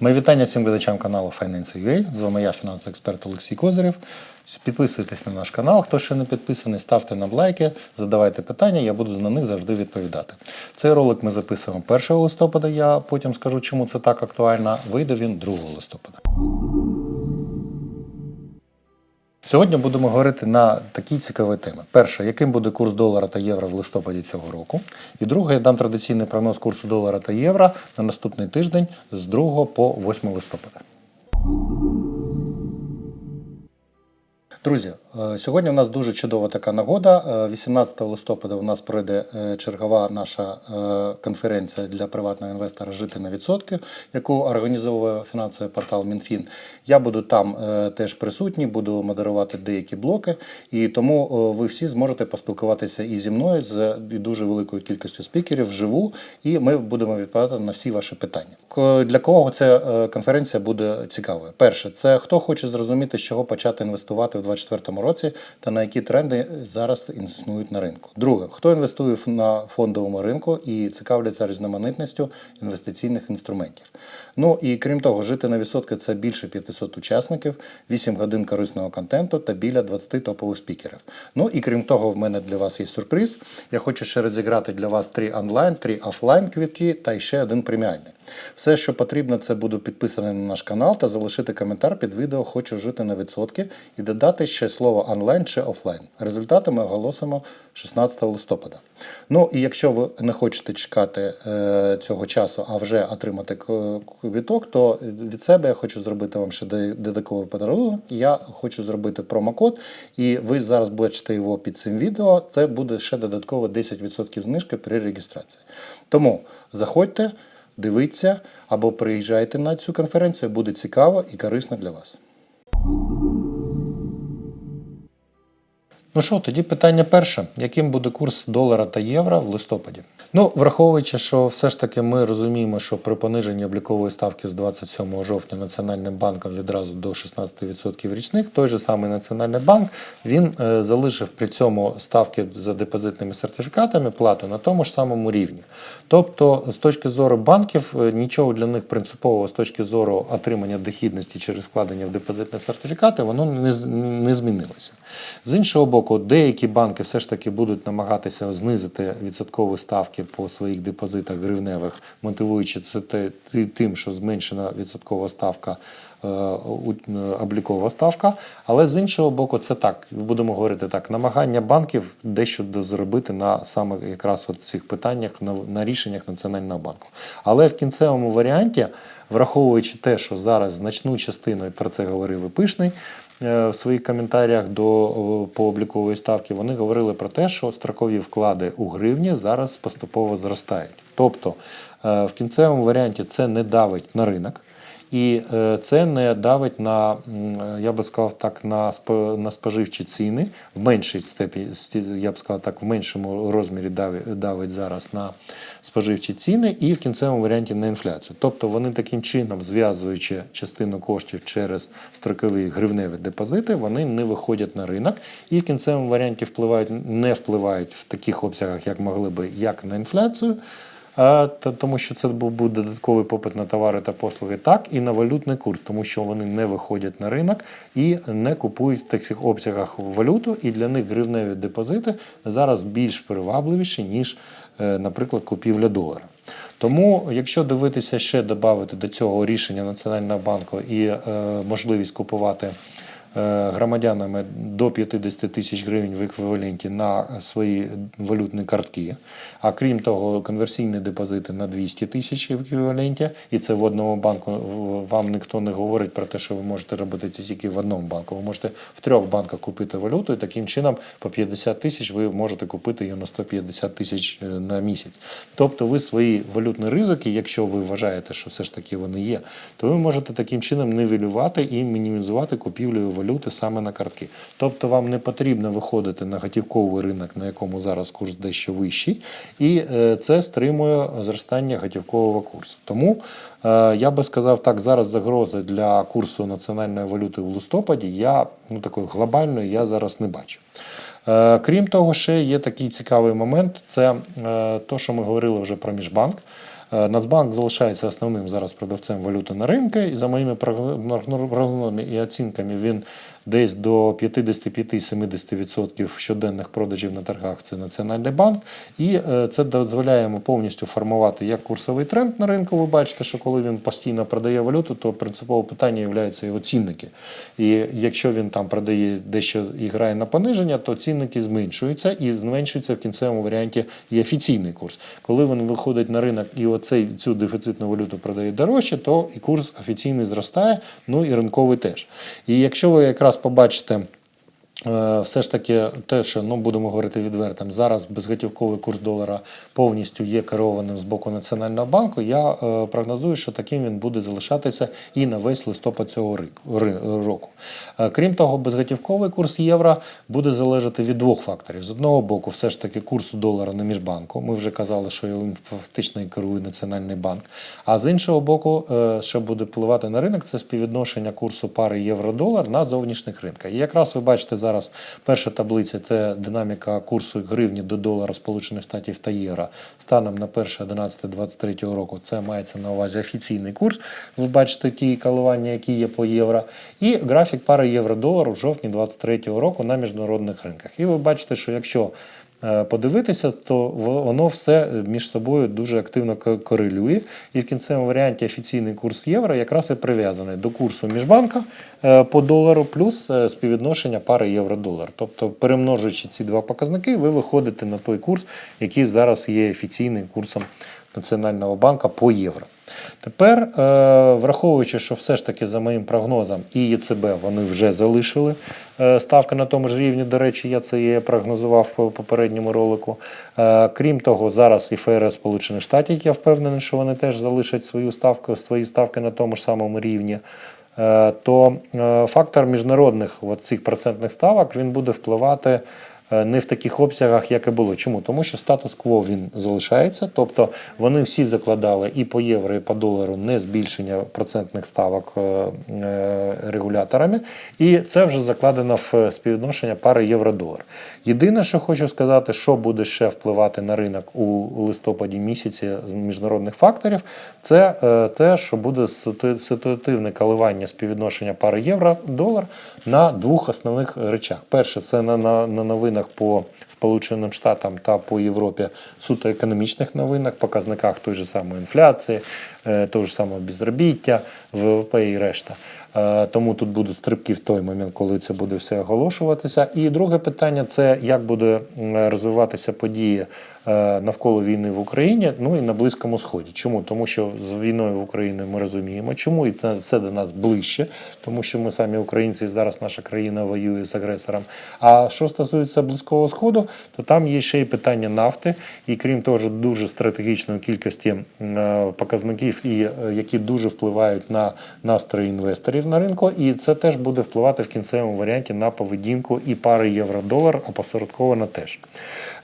Мої вітання всім глядачам каналу Finance.ua. З вами я, фінансовий експерт Олексій Козирєв. Підписуйтесь на наш канал. Хто ще не підписаний, ставте нам лайки, задавайте питання, я буду на них завжди відповідати. Цей ролик ми записуємо 1 листопада. Я потім скажу, чому це так актуально. Вийде він 2 листопада. Сьогодні будемо говорити на такі цікаві теми. Перше, яким буде курс долара та євро в листопаді цього року. І друге, я дам традиційний прогноз курсу долара та євро на наступний тиждень з 2 по 8 листопада. Друзі, е, сьогодні у нас дуже чудова така нагода. Е, 18 листопада у нас пройде е, чергова наша е, конференція для приватного інвестора Жити на відсотки, яку організовує фінансовий портал МінФін. Я буду там е, теж присутній, буду модерувати деякі блоки, і тому е, ви всі зможете поспілкуватися і зі мною з дуже великою кількістю спікерів вживу, і ми будемо відповідати на всі ваші питання. Для кого ця е, конференція буде цікавою? Перше, це хто хоче зрозуміти, з чого почати інвестувати в 2024 році та на які тренди зараз існують на ринку. Друге, хто інвестує на фондовому ринку і цікавляться різноманітністю інвестиційних інструментів. Ну і крім того, жити на відсотки це більше 500 учасників, 8 годин корисного контенту та біля 20 топових спікерів. Ну і крім того, в мене для вас є сюрприз. Я хочу ще розіграти для вас три онлайн, три офлайн квітки та ще один преміальний. Все, що потрібно, це буду підписаний на наш канал та залишити коментар під відео Хочу жити на відсотки і додати ще слово онлайн чи офлайн. Результати ми оголосимо 16 листопада. Ну і якщо ви не хочете чекати е, цього часу, а вже отримати квіток, то від себе я хочу зробити вам ще додатковий подарунок. Я хочу зробити промокод, і ви зараз бачите його під цим відео. Це буде ще додатково 10% знижки при реєстрації. Тому заходьте, дивіться або приїжджайте на цю конференцію, буде цікаво і корисно для вас. Ну що, тоді питання перше: яким буде курс долара та євро в листопаді? Ну, враховуючи, що все ж таки ми розуміємо, що при пониженні облікової ставки з 27 жовтня Національним банком відразу до 16% річних, той же самий Національний банк він е, залишив при цьому ставки за депозитними сертифікатами плату на тому ж самому рівні. Тобто, з точки зору банків, е, нічого для них принципового з точки зору отримання дохідності через вкладення в депозитні сертифікати, воно не, не змінилося. З іншого боку, деякі банки все ж таки будуть намагатися знизити відсоткові ставки по своїх депозитах гривневих, мотивуючи це тим, що зменшена відсоткова ставка. е, е, Облікова ставка, але з іншого боку, це так, будемо говорити так, намагання банків дещо зробити на саме якраз от цих питаннях на, на рішеннях Національного банку. Але в кінцевому варіанті, враховуючи те, що зараз значну частину, і про це говорив і Пишний, в своїх коментарях до пооблікової по облікової ставки, вони говорили про те, що строкові вклади у гривні зараз поступово зростають. Тобто е, в кінцевому варіанті це не давить на ринок. І е, це не давить на, е, я би сказав так, на на споживчі ціни в меншій степені, сті- я б сказав так, в меншому розмірі дави- давить зараз на споживчі ціни і в кінцевому варіанті на інфляцію. Тобто вони таким чином, зв'язуючи частину коштів через строкові гривневі депозити, вони не виходять на ринок і в кінцевому варіанті впливають, не впливають в таких обсягах, як могли би, як на інфляцію. Тому що це був додатковий попит на товари та послуги, так і на валютний курс, тому що вони не виходять на ринок і не купують в таких обсягах валюту, і для них гривневі депозити зараз більш привабливіші, ніж, е, наприклад, купівля долара. Тому, якщо дивитися ще додати до цього рішення Національного банку і е, можливість купувати громадянами до 50 тисяч гривень в еквіваленті на свої валютні картки. А крім того, конверсійні депозити на 200 тисяч в еквіваленті. І це в одному банку вам ніхто не говорить про те, що ви можете робити це тільки в одному банку. Ви можете в трьох банках купити валюту, і таким чином по 50 тисяч ви можете купити її на 150 тисяч е, на місяць. Тобто ви свої валютні ризики, якщо ви вважаєте, що все ж таки вони є, то ви можете таким чином нивелювати і мінімізувати купівлю валюти саме на картки. Тобто вам не потрібно виходити на готівковий ринок, на якому зараз курс дещо вищий, і е, це стримує зростання готівкового курсу. Тому е, я би сказав так, зараз загрози для курсу національної валюти в листопаді я ну такої глобальної я зараз не бачу. Е, Крім того, ще є такий цікавий момент: це е, то, що ми говорили вже про міжбанк. Е, Нацбанк залишається основним зараз продавцем валюти на ринку, і за моїми прогно- прогнозами і оцінками він десь до 55-70% щоденних продажів на торгах це Національний банк. І е, це дозволяє йому повністю формувати як курсовий тренд на ринку. Ви бачите, що коли він постійно продає валюту, то принципове питання є його цінники. І якщо він там продає дещо і грає на пониження, то цінники зменшуються і зменшується в кінцевому варіанті і офіційний курс. Коли він виходить на ринок і оцей цю дефіцитну валюту продає дорожче, то і курс офіційний зростає, ну і ринковий теж. І якщо ви якраз побачите. Е, Все ж таки, те, що ну будемо говорити відвертим, зараз безготівковий курс долара повністю є керованим з боку Національного банку. Я е, прогнозую, що таким він буде залишатися і на весь листопад цього року. Е, крім того, безготівковий курс євро буде залежати від двох факторів: з одного боку, все ж таки курсу долара на міжбанку. Ми вже казали, що його фактично і керує Національний банк. А з іншого боку, е, що буде впливати на ринок, це співвідношення курсу пари євро-долар на зовнішніх ринках. І якраз ви бачите зараз перша таблиця це динаміка курсу гривні до долара Сполучених Штатів та євро станом на 1.11.23 року. Це мається на увазі офіційний курс. Ви бачите ті коливання, які є по євро, і графік пари євро-долару в жовтні 2023 року на міжнародних ринках. І ви бачите, що якщо подивитися, то воно все між собою дуже активно корелює. І в кінцевому варіанті офіційний курс євро якраз і прив'язаний до курсу міжбанка е, по долару, плюс е, співвідношення пари євро-долар. Тобто, перемножуючи ці два показники, ви виходите на той курс, який зараз є офіційним курсом Національного банку по євро. Тепер, е, враховуючи, що все ж таки за моїм прогнозом і ЄЦБ вони вже залишили е, ставки на тому ж рівні. До речі, я це прогнозував в попередньому ролику. Е, Крім того, зараз і ФРС Сполучених Штатів, я впевнений, що вони теж залишать свою ставку, свої ставки на тому ж самому рівні. То фактор міжнародних цих процентних ставок він буде впливати не в таких обсягах, як і було. Чому? Тому що статус-кво він залишається, тобто вони всі закладали і по євро, і по долару не збільшення процентних ставок е, е, регуляторами, і це вже закладено в співвідношення пари євро-долар. Єдине, що хочу сказати, що буде ще впливати на ринок у листопаді місяці з міжнародних факторів, це е, те, що буде ситуативне коливання співвідношення пари євро-долар на двох основних речах. Перше, це на, на, на новинах по Сполученим Штатам та по Європі суто економічних новинах, показниках той же самої інфляції, е, того ж самого безробіття, ВВП і решта. Е, Тому тут будуть стрибки в той момент, коли це буде все оголошуватися. І друге питання це як буде розвиватися події навколо війни в Україні, ну і на Близькому Сході. Чому? Тому що з війною в Україні ми розуміємо, чому і це, до нас ближче, тому що ми самі українці і зараз наша країна воює з агресором. А що стосується Близького Сходу, то там є ще й питання нафти, і крім того, дуже стратегічної кількості е, показників, е, які дуже впливають на настрої інвесторів на ринку, і це теж буде впливати в кінцевому варіанті на поведінку і пари євро-долар, опосередковано теж.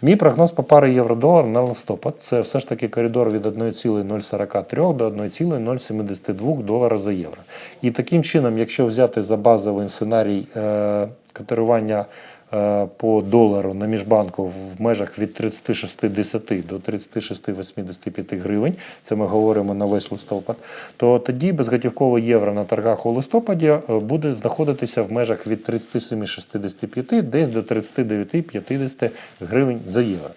Мій прогноз по пари євро-долар на листопад це все ж таки коридор від 1,043 до 1,072 долара за євро. І таким чином, якщо взяти за базовий сценарій е, котирування е, по долару на міжбанку в межах від 36,10 до 36,85 гривень, це ми говоримо на весь листопад, то тоді безготівкове євро на торгах у листопаді е, буде знаходитися в межах від 37,65 десь до 39,50 гривень за євро.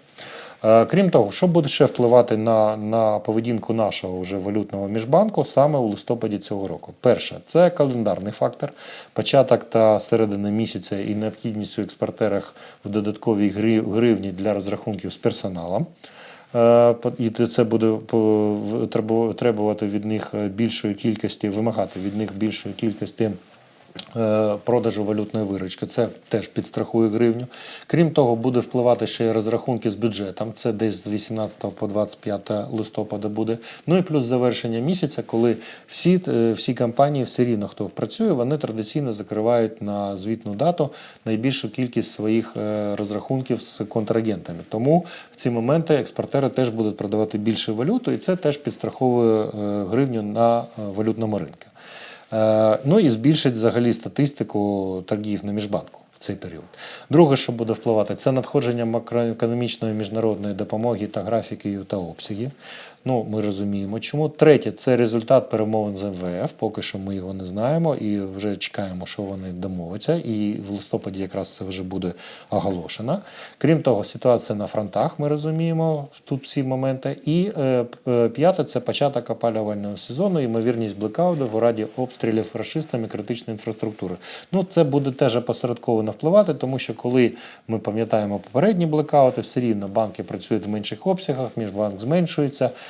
Е, Крім того, що буде ще впливати на, на поведінку нашого вже валютного міжбанку саме у листопаді цього року? Перше, це календарний фактор, початок та середина місяця і необхідність у експортерах в додатковій гри- гривні для розрахунків з персоналом. Е, І це буде требувати від них е, більшої кількості, вимагати від них більшої кількості продажу валютної виручки. Це теж підстрахує гривню. Крім того, буде впливати ще й розрахунки з бюджетом. Це десь з 18 по 25 листопада буде. Ну і плюс завершення місяця, коли всі, е, всі компанії, все рівно хто працює, вони традиційно закривають на звітну дату найбільшу кількість своїх е, розрахунків з контрагентами. Тому в ці моменти експортери теж будуть продавати більше валюту, і це теж підстраховує е, гривню на е, валютному ринку. Е, Ну і збільшить взагалі статистику торгів на міжбанку в цей період. Друге, що буде впливати, це надходження макроекономічної міжнародної допомоги та графіки та обсяги. Ну, ми розуміємо, чому. Третє це результат перемовин з МВФ. Поки що ми його не знаємо і вже чекаємо, що вони домовляться. І в листопаді якраз це вже буде оголошено. Крім того, ситуація на фронтах. Ми розуміємо тут всі моменти. І е, п- п'яте це початок опалювального сезону, ймовірність блекауту в раді обстрілів рашистами критичної інфраструктури. Ну, це буде теж опосередковано впливати, тому що коли ми пам'ятаємо попередні блекаути, все рівно банки працюють в менших обсягах, міжбанк зменшується,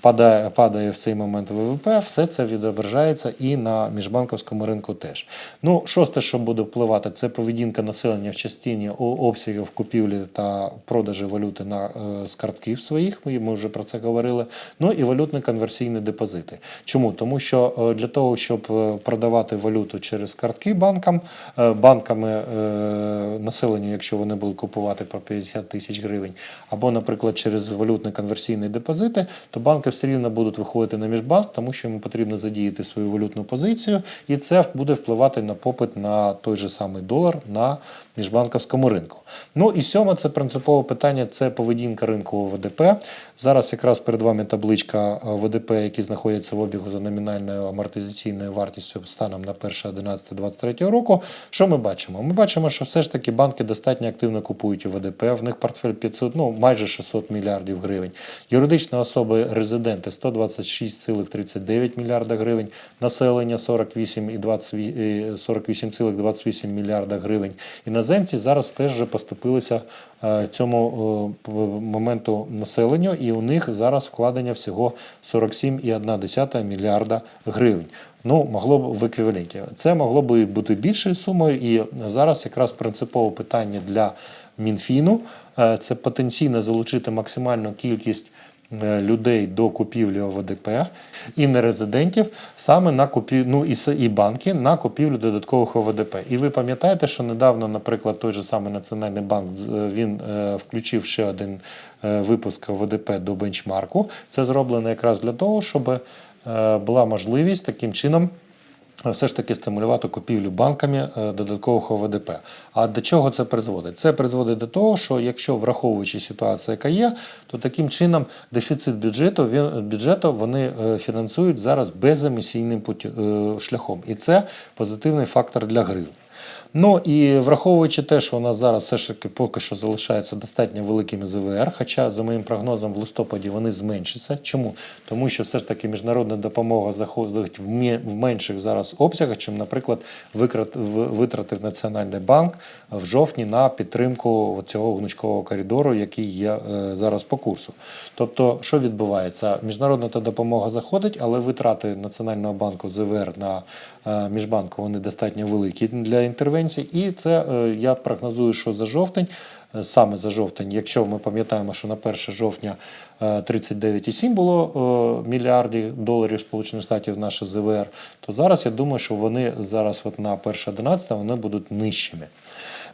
падає, падає в цей момент ВВП, все це відображається і на міжбанковському ринку теж. Ну, шосте, що буде впливати, це поведінка населення в частині обсягів купівлі та продажі валюти на, е, з картків своїх, ми, вже про це говорили. Ну і валютні конверсійні депозити. Чому? Тому що е, для того, щоб е, продавати валюту через картки банкам, банками населенню, якщо вони будуть купувати по 50 тисяч гривень, або, наприклад, через валютні конверсійні депозити, то банки все рівно будуть виходити на міжбанк, тому що йому потрібно задіяти свою валютну позицію, і це буде впливати на попит на той же самий долар на міжбанковському ринку. Ну і сьоме, це принципове питання, це поведінка ринку ВДП. Зараз якраз перед вами табличка е, ВДП, які знаходяться в обігу за номінальною амортизаційною вартістю станом на 1.11.23 року. Що ми бачимо? Ми бачимо, що все ж таки банки достатньо активно купують ВДП. В них портфель 500, ну майже 600 мільярдів гривень. Юридичні особи резиденти 126,39 мільярда гривень, населення 48 і 20, е, 48,28 мільярда гривень. Іноземці зараз теж вже поступилися е, цьому е, моменту населенню, і у них зараз вкладення всього 47,1 мільярда гривень. Ну, могло б в еквіваленті. Це могло б бути більшою сумою, і зараз якраз принципове питання для Мінфіну е, це потенційно залучити максимальну кількість людей до купівлі ОВДП і нерезидентів саме на купівлю, ну і, і банки на купівлю додаткових ОВДП. І ви пам'ятаєте, що недавно, наприклад, той же самий Національний банк е, він е, включив ще один е, випуск ОВДП до бенчмарку. Це зроблено якраз для того, щоб е, була можливість таким чином все ж таки стимулювати купівлю банками додаткового додаткових ОВДП. А до чого це призводить? Це призводить до того, що якщо враховуючи ситуацію, яка є, то таким чином дефіцит бюджету він бюджету вони е, фінансують зараз беземісійним е, шляхом, і це позитивний фактор для гривні. Ну і враховуючи те, що у нас зараз все ж таки поки що залишаються достатньо великими ЗВР, хоча за моїм прогнозом в листопаді вони зменшаться. Чому? Тому що все ж таки міжнародна допомога заходить в менших зараз обсягах, чим, наприклад, витратив Національний банк в жовтні на підтримку цього гнучкового коридору, який є е, зараз по курсу. Тобто, що відбувається? Міжнародна та допомога заходить, але витрати Національного банку ЗВР на е, міжбанку вони достатньо великі для інтервенцій. І це е, я прогнозую, що за жовтень, е, саме за жовтень, якщо ми пам'ятаємо, що на 1 жовтня е, 39,7 було е, мільярдів доларів Сполучених Штатів наше ЗВР, то зараз я думаю, що вони зараз от на 1.11 вони будуть нижчими.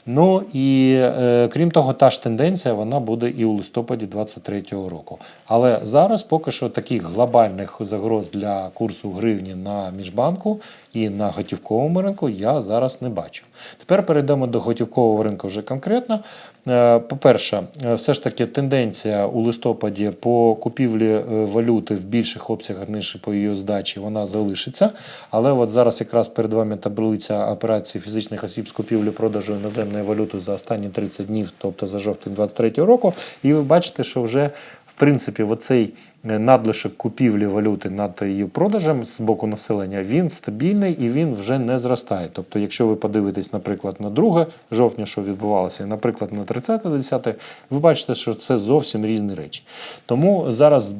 Ну і е, крім того, та ж тенденція вона буде і у листопаді 2023 року. Але зараз поки що таких глобальних загроз для курсу гривні на міжбанку і на готівковому ринку я зараз не бачу. Тепер перейдемо до готівкового ринку вже конкретно. Е, По-перше, е, все ж таки тенденція у листопаді по купівлі е, валюти в більших обсягах ніж по її здачі вона залишиться. Але от зараз якраз перед вами таблиця операцій фізичних осіб з купівлі-продажу іноземної валюти за останні 30 днів, тобто за жовтень 2023 року. І ви бачите, що вже в принципі оцей е, надлишок купівлі валюти над її продажем з боку населення він стабільний і він вже не зростає. Тобто, якщо ви подивитесь, наприклад, на 2 жовтня, що відбувалося, і, наприклад, на 30-10, ви бачите, що це зовсім різні речі. Тому зараз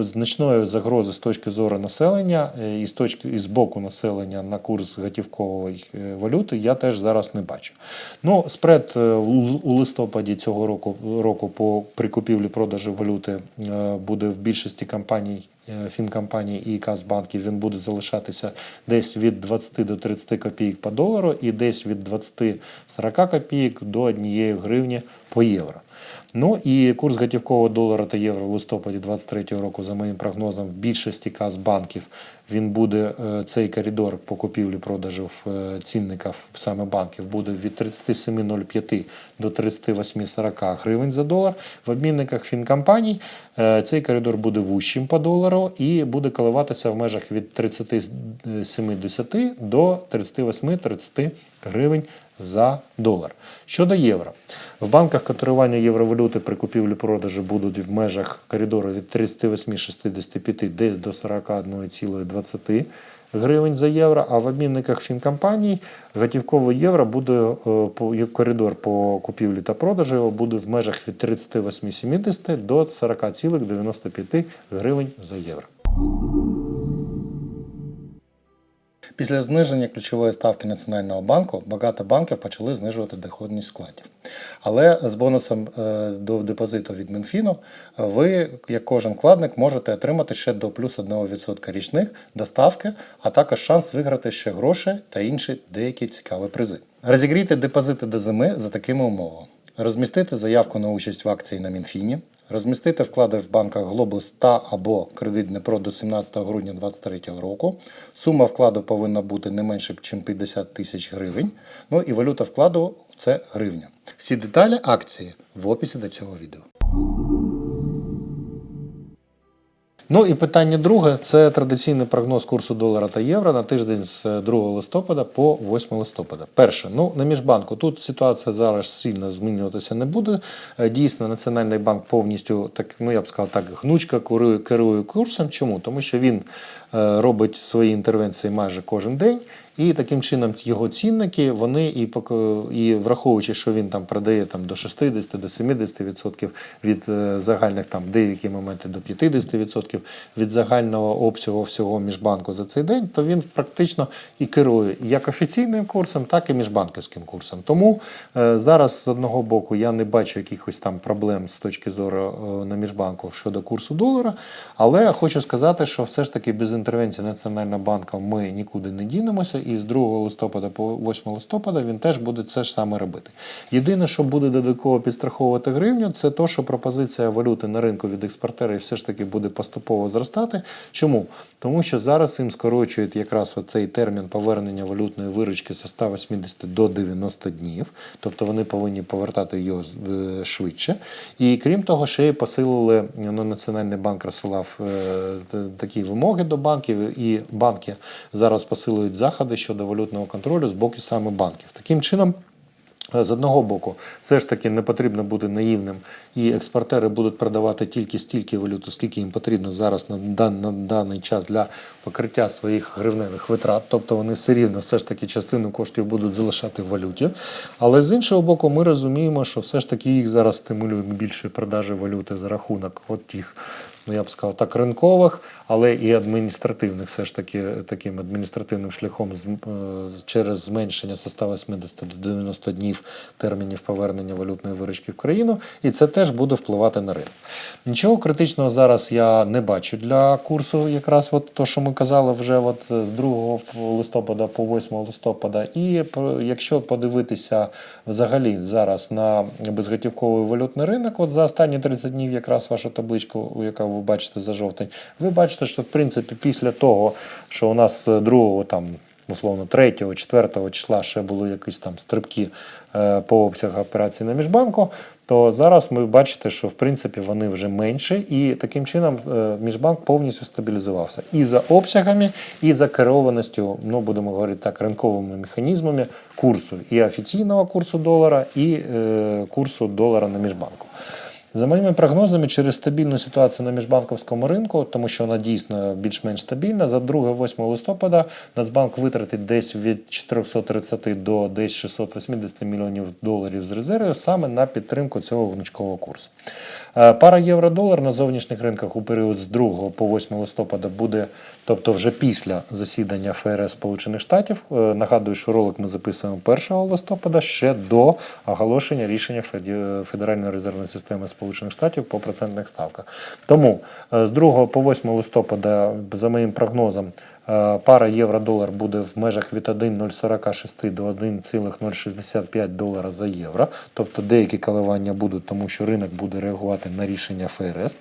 значної загрози з точки зору населення е, і з точки і з боку населення на курс готівкової е, валюти я теж зараз не бачу. Ну, спред е, у листопаді цього року року по при купівлі продажу валюти е, буде в більшості компаній е, фінкомпаній і Казбанків він буде залишатися десь від 20 до 30 копійок по долару і десь від 20-40 копійок до 1 гривні по євро. Ну і курс готівкового долара та євро в листопаді 2023 року, за моїм прогнозом, в більшості Казбанків він буде е, цей коридор по купівлі-продажу е, цінників саме банків буде від 37,05 до 38,40 гривень за долар. В обмінниках фінкомпаній е, цей коридор буде вущим по долару і буде коливатися в межах від 37,10 до 38-30 гривень за долар. Щодо євро, в банках котирування євровалюти при купівлі-продажі будуть в межах коридору від 38,65 десь до 41,20 гривень за євро, а в обмінниках фінкомпаній готівковий євро буде е, коридор по купівлі та продажу його буде в межах від 38,70 до 40,95 гривень за євро. Після зниження ключової ставки Національного банку багато банків почали знижувати доходність вкладів. Але з бонусом е, до депозиту від Мінфіну е, ви, як кожен вкладник, можете отримати ще до плюс 1% річних доставки, а також шанс виграти ще гроші та інші деякі цікаві призи. Розігрійте депозити до зими за такими умовами. Розмістити заявку на участь в акції на Мінфіні, розмістити вклади в банках Глобус та або кредит Дніпро до 17 грудня 2023 року. Сума вкладу повинна бути не менше, ніж 50 тисяч гривень. Ну і валюта вкладу це гривня. Всі деталі акції в описі до цього відео. Ну і питання друге це традиційний прогноз курсу долара та євро на тиждень з 2 листопада по 8 листопада. Перше, ну на міжбанку тут ситуація зараз сильно змінюватися не буде. Е, Дійсно, Національний банк повністю так, ну я б сказав так, гнучко керує, керує курсом. Чому? Тому що він е, робить свої інтервенції майже кожен день. І таким чином його цінники, вони і і враховуючи, що він там продає там до 60 до 70% від е, загальних там деякі моменти до 50% від загального обсягу всього міжбанку за цей день, то він практично і керує як офіційним курсом, так і міжбанківським курсом. Тому е, зараз з одного боку я не бачу якихось там проблем з точки зору е, на міжбанку щодо курсу долара, але я хочу сказати, що все ж таки без інтервенції Національного банку ми нікуди не дінемося, і з 2 листопада по 8 листопада він теж буде це ж саме робити. Єдине, що буде додатково підстраховувати гривню, це то, що пропозиція валюти на ринку від експортерів все ж таки буде поступово зростати. Чому? Тому що зараз їм скорочують якраз цей термін повернення валютної виручки з 180 до 90 днів, тобто вони повинні повертати його е, швидше. І крім того, ще й посилили ну, Національний банк розсилав е, такі вимоги до банків, і банки зараз посилюють заходи щодо валютного контролю з боку саме банків. Таким чином. Е, З одного боку, все ж таки не потрібно бути наївним, і експортери будуть продавати тільки стільки валюти, скільки їм потрібно зараз на, дан, на даний час для покриття своїх гривневих витрат. Тобто вони все рівно все ж таки частину коштів будуть залишати в валюті. Але з іншого боку, ми розуміємо, що все ж таки їх зараз стимулюють більше продажі валюти за рахунок от тих ну я б сказав, так ринкових, але і адміністративних, все ж таки таким адміністративним шляхом е, через зменшення з 180 до 90 днів термінів повернення валютної виручки в країну, і це теж буде впливати на ринок. Нічого критичного зараз я не бачу для курсу, якраз от то, що ми казали вже от з 2 листопада по 8 листопада. І якщо подивитися взагалі зараз на безготівковий валютний ринок, от за останні 30 днів якраз вашу табличку, яка ви бачите за жовтень, ви бачите, що в принципі після того, що у нас 2 там. Условно, 3, 4 числа ще були якісь там стрибки е, по обсягу операцій на міжбанку, то зараз ми бачите, що в принципі вони вже менші, і таким чином е, міжбанк повністю стабілізувався і за обсягами, і за керованістю, ну будемо говорити так, ринковими механізмами курсу і офіційного курсу долара, і е, курсу долара на міжбанку. За моїми прогнозами, через стабільну ситуацію на міжбанковському ринку, тому що вона дійсно більш-менш стабільна, за 2-8 листопада Нацбанк витратить десь від 430 до десь 680 мільйонів доларів з резервів саме на підтримку цього гнучкового курсу. Е, Пара євро-долар на зовнішніх ринках у період з 2 по 8 листопада буде, тобто вже після засідання ФРС Сполучених Штатів. Е, Нагадую, що ролик ми записуємо 1 листопада ще до оголошення рішення Федеральної резервної системи Сполучених Штатів по процентних ставках. Тому е, з 2 по 8 листопада, за моїм прогнозом, пара євро-долар буде в межах від 1,046 до 1,065 долара за євро. Тобто деякі коливання будуть, тому що ринок буде реагувати на рішення ФРС.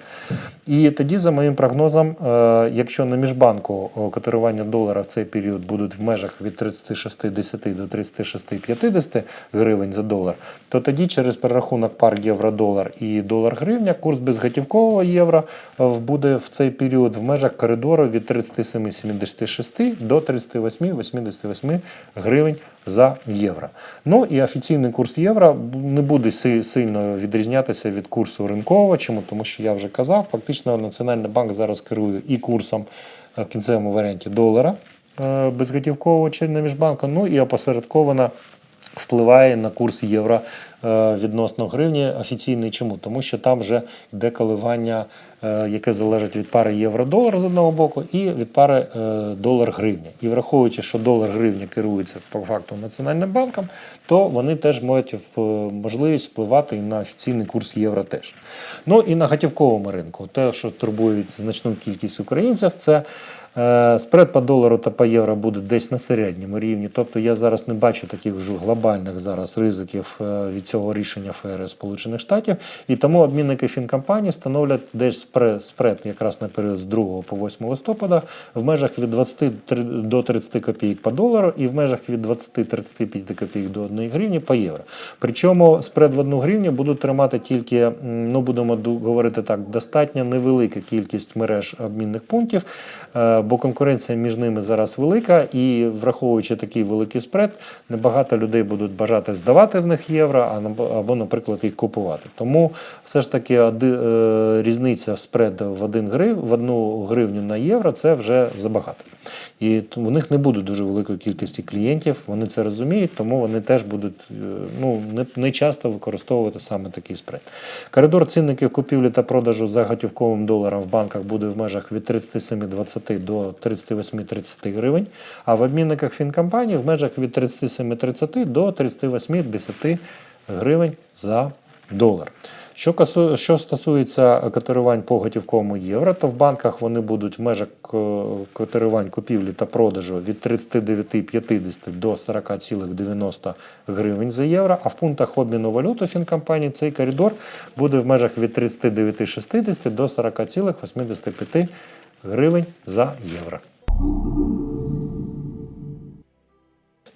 І тоді, за моїм прогнозом, е, якщо на міжбанку котирування долара в цей період будуть в межах від 36,10 до 36,50 гривень за долар, то тоді через перерахунок пар євро-долар і долар-гривня курс безготівкового євро е, буде в цей період в межах коридору від 37,76 до 38,88 гривень за євро. Ну і офіційний курс євро не буде сильно відрізнятися від курсу ринкового. Чому? Тому що я вже казав, фактично Національний банк зараз керує і курсом е, в кінцевому варіанті долара е, безготівкового чи на міжбанку, ну і опосередковано впливає на курс євро е, відносно гривні офіційний. Чому? Тому що там вже йде коливання, е, яке залежить від пари євро-долар з одного боку і від пари е, долар-гривня. І враховуючи, що долар-гривня керується по факту Національним банком, то вони теж мають можливість впливати і на офіційний курс євро теж. Ну і на готівковому ринку, те, що турбує значну кількість українців, це Спред по долару та по євро буде десь на середньому рівні. Тобто я зараз не бачу таких вже глобальних зараз ризиків е, від цього рішення ФРС Сполучених Штатів. І тому обмінники фінкомпаній становлять десь спред, спред якраз на період з 2 по 8 листопада в межах від 20 три- до 30 копійок по долару і в межах від 20-35 копійок до 1 гривні по євро. Причому спред в 1 гривню будуть тримати тільки, ну будемо говорити так, достатньо невелика кількість мереж обмінних пунктів, е, бо конкуренція між ними зараз велика, і враховуючи такий великий спред, небагато людей будуть бажати здавати в них євро, або, наприклад, їх купувати. Тому все ж таки е, різниця спред в 1 грив, в 1 гривню на євро це вже забагато. І в них не буде дуже великої кількості клієнтів, вони це розуміють, тому вони теж будуть е, ну, не, не часто використовувати саме такий спред. Коридор цінників купівлі та продажу за готівковим доларом в банках буде в межах від 37,20 до 38,30 гривень, а в обмінниках фінкомпаній в межах від 37,30 до 38,10 гривень за долар. Що, касу- що стосується котирувань по готівковому євро, то в банках вони будуть в межах е, котирувань купівлі та продажу від 39,50 до 40,90 гривень за євро, а в пунктах обміну валюту фінкомпанії цей коридор буде в межах від 39,60 до 40,85 гривень за євро.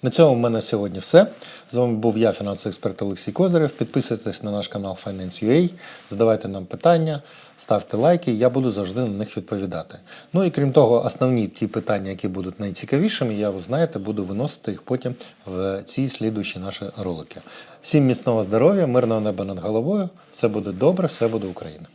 На цьому в мене сьогодні все. З вами був я, фінансовий експерт Олексій Козирев. Підписуйтесь на наш канал Finance.ua, задавайте нам питання, ставте лайки, я буду завжди на них відповідати. Ну і крім того, основні ті питання, які будуть найцікавішими, я, ви знаєте, буду виносити їх потім в ці слідуючі наші ролики. Всім міцного здоров'я, мирного неба над головою. Все буде добре, все буде Україна.